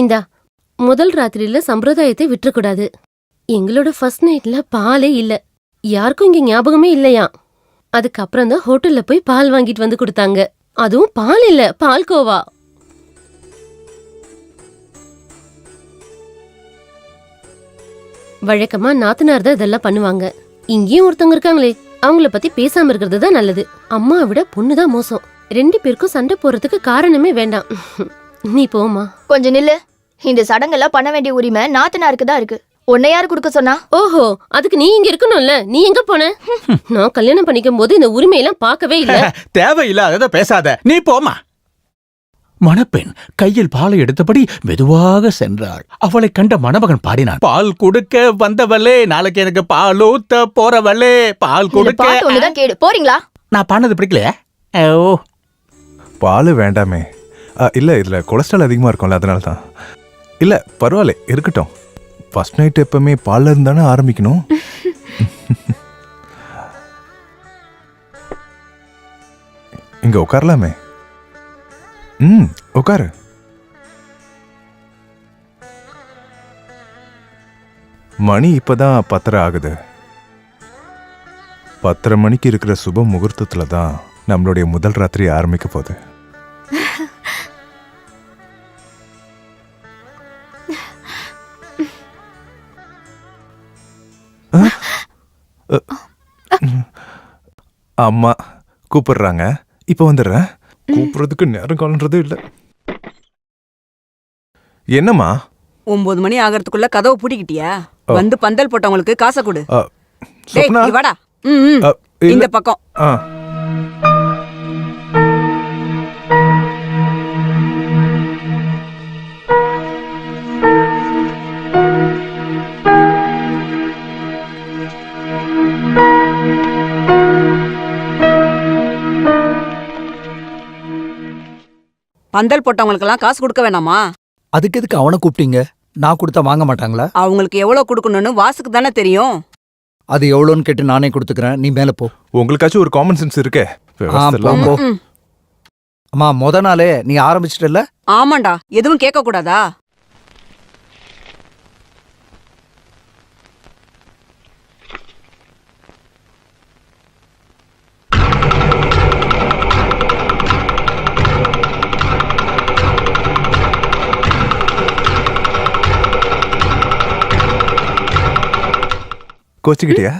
இந்தா முதல் ராத்திரியில சம்பிரதாயத்தை விட்டுறக்கூடாது. எங்களோட ஃபர்ஸ்ட் நைட்ல பாலே இல்ல. யாருக்கும் இங்க ஞாபகமே இல்லையா? அதுக்கப்புறம் தான் ஹோட்டல்ல போய் பால் வாங்கிட்டு வந்து கொடுத்தாங்க. அதுவும் பால் இல்ல பால்கோவா வழக்கமா நாத்தனார் தான் இதெல்லாம் பண்ணுவாங்க. இங்கேயும் ஒருத்தவங்க இருக்காங்களே அவங்கள பத்தி பேசாம இருக்கிறது தான் நல்லது. அம்மாவை விட பொண்ணு தான் மோசம். ரெண்டு பேருக்கும் சண்டை போறதுக்கு காரணமே வேண்டாம். நீ போமா கொஞ்சம் நில்லு. இந்த சடங்கெல்லாம் பண்ண வேண்டிய உரிமை நாத்தனாருக்கு தான் இருக்கு. உன்னை யாரு கொடுக்க சொன்னா? ஓஹோ அதுக்கு நீ இங்க இருக்கணும்ல. நீ எங்க போன? நான் கல்யாணம் பண்ணிக்கும் போது இந்த உரிமையெல்லாம் பார்க்கவே இல்ல. தேவையில்லாதத பேசாத. நீ போமா மணப்பெண் கையில் பாலை எடுத்தபடி மெதுவாக சென்றாள். அவளை கண்ட மணமகன் பாடினான். பால் கொடுக்க வந்தவளே நாளைக்கு எனக்கு பால் ஊத்த போறவளே பால் கொடுக்க ஒண்ணுதான் கேடு. போறீங்களா? நான் பாடினது பிடிக்கலையா? ஓ. பால் வேண்டாமே. இல்லை இதில் கொலஸ்ட்ரால் அதிகமாக இருக்கும்ல அதனால தான் இல்லை பரவாயில்ல இருக்கட்டும். ஃபர்ஸ்ட் நைட் எப்பவுமே பாலில் இருந்தானே ஆரம்பிக்கணும். இங்கே உட்காரலாமே. ம் உட்காரு. மணி இப்பதான் பத்தரை ஆகுது. பத்தரை மணிக்கு இருக்கிற சுப முகூர்த்தத்தில் தான் நம்மளுடைய முதல் ராத்திரி ஆரம்பிக்க போகுது. அம்மா கூப்பிடுறாங்க. இப்போ வந்துடுறேன். கூப்பிடுறதுக்கு நேரம் காலன்றது இல்லை. என்னம்மா? ஒன்பது மணி ஆகறதுக்குள்ள கதவை பூட்டிக்கிட்டியா? வந்து பந்தல் போட்டவங்களுக்கு காசை கொடு. டேய் வாடா. ம், ம். அ, இல்ல. இந்த பக்கம். ஆ. பந்தல் போட்டவங்களுக்கெல்லாம் காசு கொடுக்க வேணாமா? அதுக்கு எதுக்கு அவனை கூப்பிட்டீங்க? நான் கொடுத்தா வாங்க மாட்டாங்களா? அவங்களுக்கு எவ்வளவு கொடுக்கணும்னு வாசுக்கு தானே தெரியும். அது எவ்வளோன்னு கேட்டு நானே கொடுத்துக்கிறேன். நீ மேலே போ. உங்களுக்காச்சும் ஒரு காமன் சென்ஸ் இருக்கே. ஆ போ. போ. அம்மா முத நாளே நீ ஆரம்பிச்சிட்டல ஆமாண்டா. எதுவும் கேட்க கூடாதா கோச்சிக்கிட்டியா?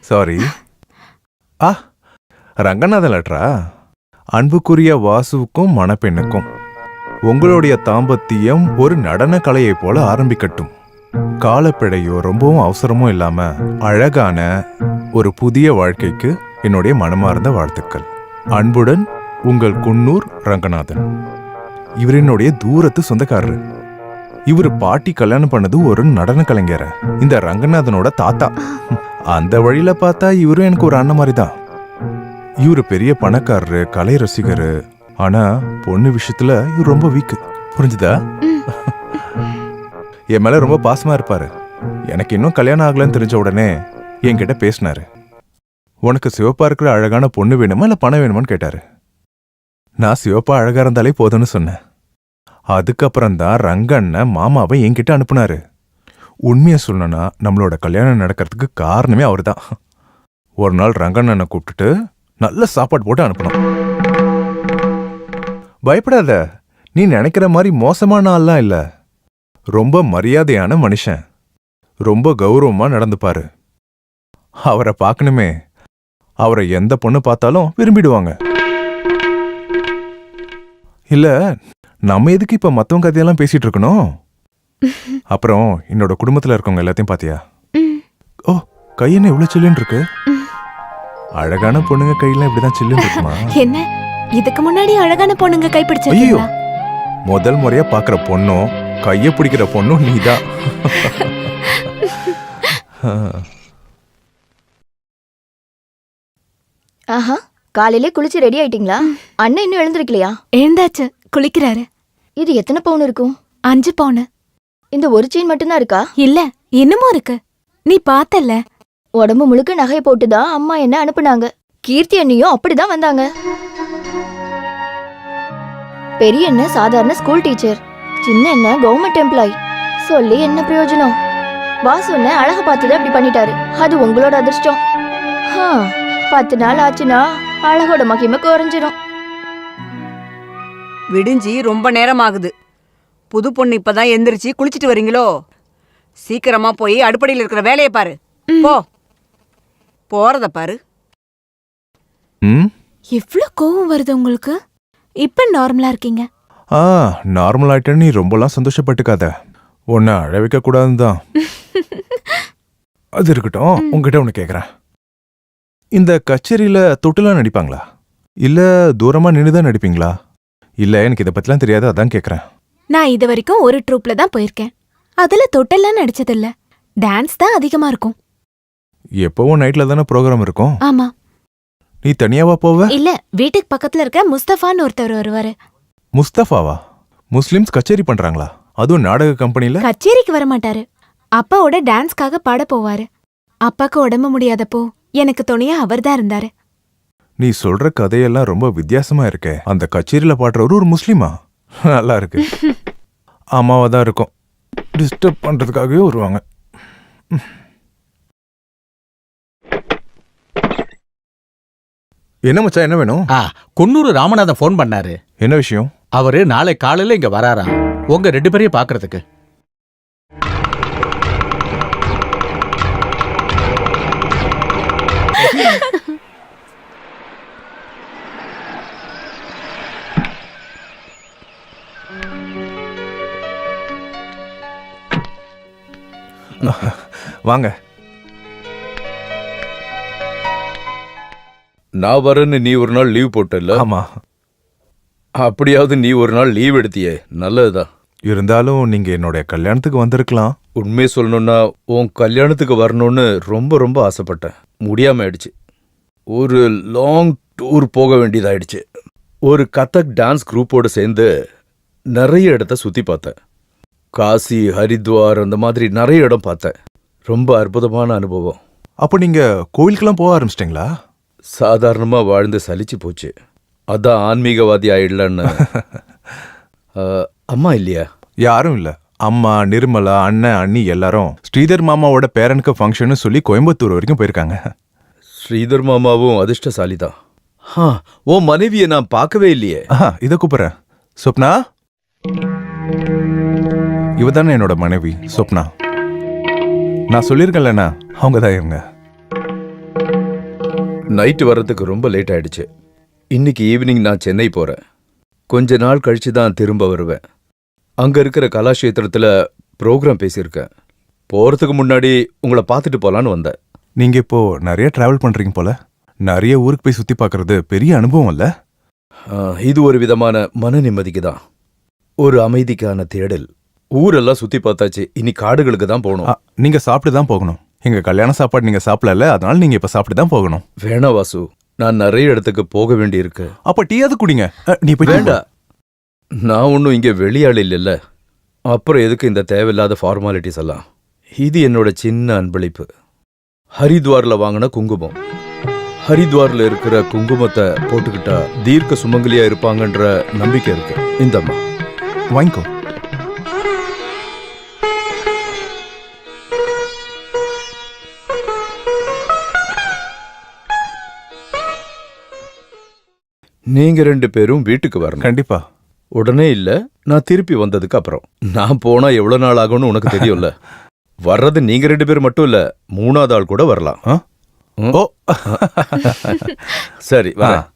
சாரி ஆ ரங்கநாதன் லெட்ரா அன்புக்குரிய வாசுவுக்கும் மணப்பெண்ணுக்கும் உங்களுடைய தாம்பத்தியம் ஒரு நடன கலையை போல ஆரம்பிக்கட்டும். காலப்பிழையோ ரொம்பவும் அவசரமோ இல்லாம அழகான ஒரு புதிய வாழ்க்கைக்கு என்னுடைய மனமார்ந்த வாழ்த்துக்கள். அன்புடன் உங்கள் குன்னூர் ரங்கநாதன். இவர் என்னுடைய தூரத்து சொந்தக்காரர். இவர் பாட்டி கல்யாணம் பண்ணது ஒரு நடன கலைஞர். இந்த ரங்கநாதனோட தாத்தா. அந்த வழியில பார்த்தா இவரும் எனக்கு ஒரு அண்ணன் மாதிரி தான் இவர் பெரிய பணக்காரரு கலை ரசிகர். ஆனா பொண்ணு விஷயத்துல இவர் ரொம்ப வீக்கு புரிஞ்சுதா? என் மேல ரொம்ப பாசமா இருப்பாரு. எனக்கு இன்னும் கல்யாணம் ஆகலன்னு தெரிஞ்ச உடனே என்கிட்ட பேசினாரு. உனக்கு சிவப்பா இருக்கிற அழகான பொண்ணு வேணுமா இல்ல பணம் வேணுமான்னு கேட்டாரு. நான் சிவப்பா அழகா இருந்தாலே போதும்னு சொன்னேன். அதுக்கப்புறம் தான் ரங்கண்ணை மாமாவை என்கிட்ட அனுப்புனாரு. உண்மையை சொல்லணும்னா நம்மளோட கல்யாணம் நடக்கிறதுக்கு காரணமே அவர் தான் ஒரு நாள் ரங்கண்ணனை கூப்பிட்டுட்டு நல்ல சாப்பாடு போட்டு அனுப்பணும். பயப்படாத நீ நினைக்கிற மாதிரி மோசமான ஆள்லாம் இல்லை. ரொம்ப மரியாதையான மனுஷன். ரொம்ப கௌரவமாக நடந்துப்பாரு. அவரை பார்க்கணுமே. அவரை எந்த பொண்ணு பார்த்தாலும் விரும்பிடுவாங்க. இல்லை நம்ம எதுக்கு இப்ப மத்தவங்க கதையெல்லாம் பேசிட்டு இருக்கணும்? அப்புறம் என்னோட குடும்பத்துல இருக்கவங்க எல்லாத்தையும் பாத்தியா? ஓ கை என்ன இவ்வளவு சில்லுன்னு இருக்கு? அழகான பொண்ணுங்க கையெல்லாம் இப்படிதான் சில்லுன்னு இருக்குமா? என்ன? இதுக்கு முன்னாடி அழகான பொண்ணுங்க ஐயோ! கைப்பிடிச்சிருக்கீங்களா முதல் முறையா பாக்குற பொண்ணும் கைய பிடிக்கிற பொண்ணும் நீதான். ஆஹா காலையிலே குளிச்சு ரெடி ஆயிட்டீங்களா? அண்ணன் இன்னும் எழுந்திருக்கலையா? எழுந்தாச்சு. குளிக்கிறாரு. இது எத்தனை பவுன் இருக்கும்? அஞ்சு பவுனு. இந்த ஒரு செயின் மட்டும்தான் இருக்கா? இல்ல இன்னமும் இருக்கு. நீ பார்த்தல்ல. உடம்பு முழுக்க நகையை போட்டுதான் அம்மா என்ன அனுப்புனாங்க? கீர்த்தி அண்ணியும் அப்படிதான் வந்தாங்க. பெரிய அண்ணன் சாதாரண ஸ்கூல் டீச்சர் சின்ன என்ன கவர்மெண்ட் எம்ப்ளாய் சொல்லி என்ன பிரயோஜனம்? வாசு என்ன அழக பார்த்தது அப்படி பண்ணிட்டாரு. அது உங்களோட அதிர்ஷ்டம். பத்து நாள் ஆச்சுன்னா அழகோட மகிமை குறைஞ்சிரும். விடிஞ்சி ரொம்ப நேரம் ஆகுது புது பொண்ணு இப்பதான் எந்திரிச்சு குளிச்சிட்டு வரீங்களோ? சீக்கிரமா போய் அடுப்படியில் இருக்கிற வேலையை பாரு. போ. போறத பாரு. ம்? எவ்ளோ கோவம் வருது உங்களுக்கு? இப்ப நார்மலா இருக்கீங்க. ஆ நார்மல் ஆயிட்ட நீ ரொம்பலாம் சந்தோஷப்பட்டுக்காத. உன்னை அழ வைக்க கூடாதுன்னு தான் அது இருக்கட்டும் உங்ககிட்ட ஒன்று கேட்குறேன் இந்த கச்சேரியில தொட்டுலாம் நடிப்பாங்களா? இல்ல தூரமா நின்று தான் நடிப்பீங்களா? இல்ல எனக்கு இதை பத்திலாம் தெரியாது அதான் கேட்குறேன் நான் இது வரைக்கும் ஒரு ட்ரூப்ல தான் போயிருக்கேன். அதுல தொட்டெல்லாம் நடிச்சதில்ல. டான்ஸ் தான் அதிகமா இருக்கும். எப்பவும் நைட்ல தானே ப்ரோக்ராம் இருக்கும்? ஆமா. நீ தனியாவா போவ? இல்ல வீட்டுக்கு பக்கத்துல இருக்க முஸ்தபான்னு ஒருத்தர் வருவாரு. முஸ்தபாவா முஸ்லிம்ஸ் கச்சேரி பண்றாங்களா? அதுவும் நாடக கம்பெனில? கச்சேரிக்கு வர மாட்டாரு அப்பாவோட டான்ஸ்க்காக பாட போவாரு. அப்பாக்கு உடம்பு முடியாதப்போ எனக்கு துணையா அவர்தான் இருந்தாரு. நீ சொல்ற கதையெல்லாம் ரொம்ப வித்தியாசமா இருக்கே. அந்த கச்சேரியில பாடுறவரு ஒரு முஸ்லிமா? நல்லா இருக்கு. அம்மாவா தான் இருக்கும். டிஸ்டர்ப் பண்றதுக்காகவே வருவாங்க. என்ன மச்சான் என்ன வேணும்? ஆ குன்னூர் ராமநாதன் ஃபோன் பண்ணாரு. என்ன விஷயம்? அவரு நாளை காலையில இங்க வராராம். உங்க ரெண்டு பேரையும் பாக்குறதுக்கு. வாங்க. நான் வரேன்னு நீ ஒரு நாள் லீவ் போட்டல ஆமா. அப்படியாவது நீ ஒரு நாள் லீவ் எடுத்தியே. நல்லதுதான். இருந்தாலும் நீங்க என்னுடைய கல்யாணத்துக்கு வந்திருக்கலாம். உண்மையை சொல்லணும்னா உன் கல்யாணத்துக்கு வரணும்னு ரொம்ப ரொம்ப ஆசைப்பட்டேன். முடியாம ஆயிடுச்சு ஒரு லாங் டூர் போக வேண்டியதாயிடுச்சு. ஒரு கதக் டான்ஸ் குரூப்போட சேர்ந்து நிறைய இடத்த சுத்தி பார்த்தேன். காசி ஹரித்வார் அந்த மாதிரி நிறைய இடம் பார்த்தேன். ரொம்ப அற்புதமான அனுபவம். அப்ப நீங்க கோவிலுக்கெல்லாம் போக ஆரம்பிச்சிட்டிங்களா? சாதாரணமா வாழ்ந்து சலிச்சு போச்சு. அதான் ஆன்மீகவாதி ஆயிடலான்னு. அம்மா இல்லையா? யாரும் இல்ல. அம்மா நிர்மலா அண்ணன் அண்ணி எல்லாரும் ஸ்ரீதர் மாமாவோட பேரனுக்கு ஃபங்க்ஷன் சொல்லி கோயம்புத்தூர் வரைக்கும் போயிருக்காங்க. ஸ்ரீதர் மாமாவும் அதிர்ஷ்டசாலி தான் உன் மனைவியை நான் பார்க்கவே இல்லையே. இத கூப்பிடுறேன். சொப்னா? இவ தானே என்னோட மனைவி சொப்னா. நான் சொல்லியிருக்கேன்லண்ணா அவங்க தான் இவங்க. நைட்டு வர்றதுக்கு ரொம்ப லேட் ஆயிடுச்சு. இன்னைக்கு ஈவினிங் நான் சென்னை போறேன். கொஞ்ச நாள் கழிச்சு தான் திரும்ப வருவேன். அங்க இருக்கிற கலாஷேத்திரத்துல ப்ரோக்ராம் பேசியிருக்கேன். போறதுக்கு முன்னாடி உங்களை பார்த்துட்டு போலான்னு வந்தேன். நீங்க இப்போ நிறைய டிராவல் பண்றீங்க போல. நிறைய ஊருக்கு போய் சுத்தி பார்க்கிறது பெரிய அனுபவம் இல்ல? இது ஒரு விதமான மன நிம்மதிக்கு தான். ஒரு அமைதிக்கான தேடல். ஊரெல்லாம் சுத்தி பார்த்தாச்சு. இனி காடுகளுக்கு தான் போகணும். ஆ, நீங்க சாப்பிட்டு தான் போகணும். எங்க கல்யாண சாப்பாடு நீங்க சாப்பிடல அதனால நீங்க இப்ப சாப்பிட்டு தான் போகணும். வேணா வாசு நான் நிறைய இடத்துக்கு போக வேண்டியிருக்கு. அப்ப டீயாவது குடிங்க. அ, நீ போய் வேண்டாம் நான் ஒன்றும் இங்கே வெளியாள் இல்லைல்ல அப்புறம் எதுக்கு இந்த தேவையில்லாத ஃபார்மாலிட்டிஸ் எல்லாம்? இது என்னோட சின்ன அன்பளிப்பு. ஹரித்வார்ல வாங்கின குங்குமம். ஹரித்வார்ல இருக்கிற குங்குமத்தை போட்டுக்கிட்டா தீர்க்க சுமங்கலியா இருப்பாங்கன்ற நம்பிக்கை இருக்கு. இந்தம்மா. வாங்கிக்கோ. நீங்க ரெண்டு பேரும் வீட்டுக்கு வரணும். கண்டிப்பா. உடனே இல்ல நான் திருப்பி வந்ததுக்கு அப்புறம். நான் போனா எவ்வளவு நாள் ஆகும்னு உனக்கு தெரியும்ல? வர்றது நீங்க ரெண்டு பேர் மட்டும் இல்ல மூணாவது ஆள் கூட வரலாம். ஓ. சரி வரேன்.